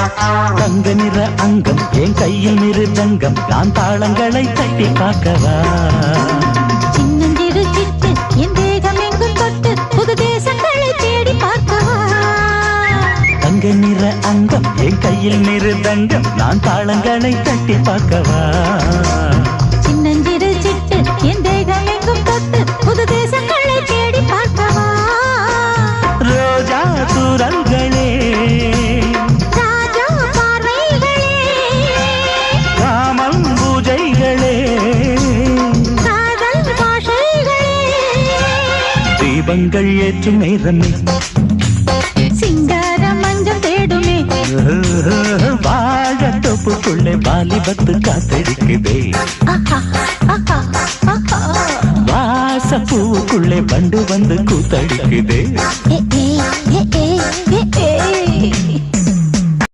தங்க நிற அங்கம் என் கையில் மிருதங்கம் நான் தாளங்களை தட்டி பார்க்கவா? சின்னஞ்சிறு சிட்டு என் தேகம் எங்கும் தொட்டு புது தேசங்களை தேடி பார்க்கவா? தங்க நிற அங்கம் என் கையில் மிருதங்கம் நான் தாளங்களை தட்டி பார்க்கவா? தீபங்கள் ஏற்றும் நேரமே சிங்கார மஞ்சள் தேடுமே வாழ தொப்புக்குள்ளே வாலிபத்து காத்தடிக்குதே ஆஹா, ஆஹா, ஆஹா. வாச பூவுக்குள்ளே வண்டு வந்து கூத்தடிக்குதே.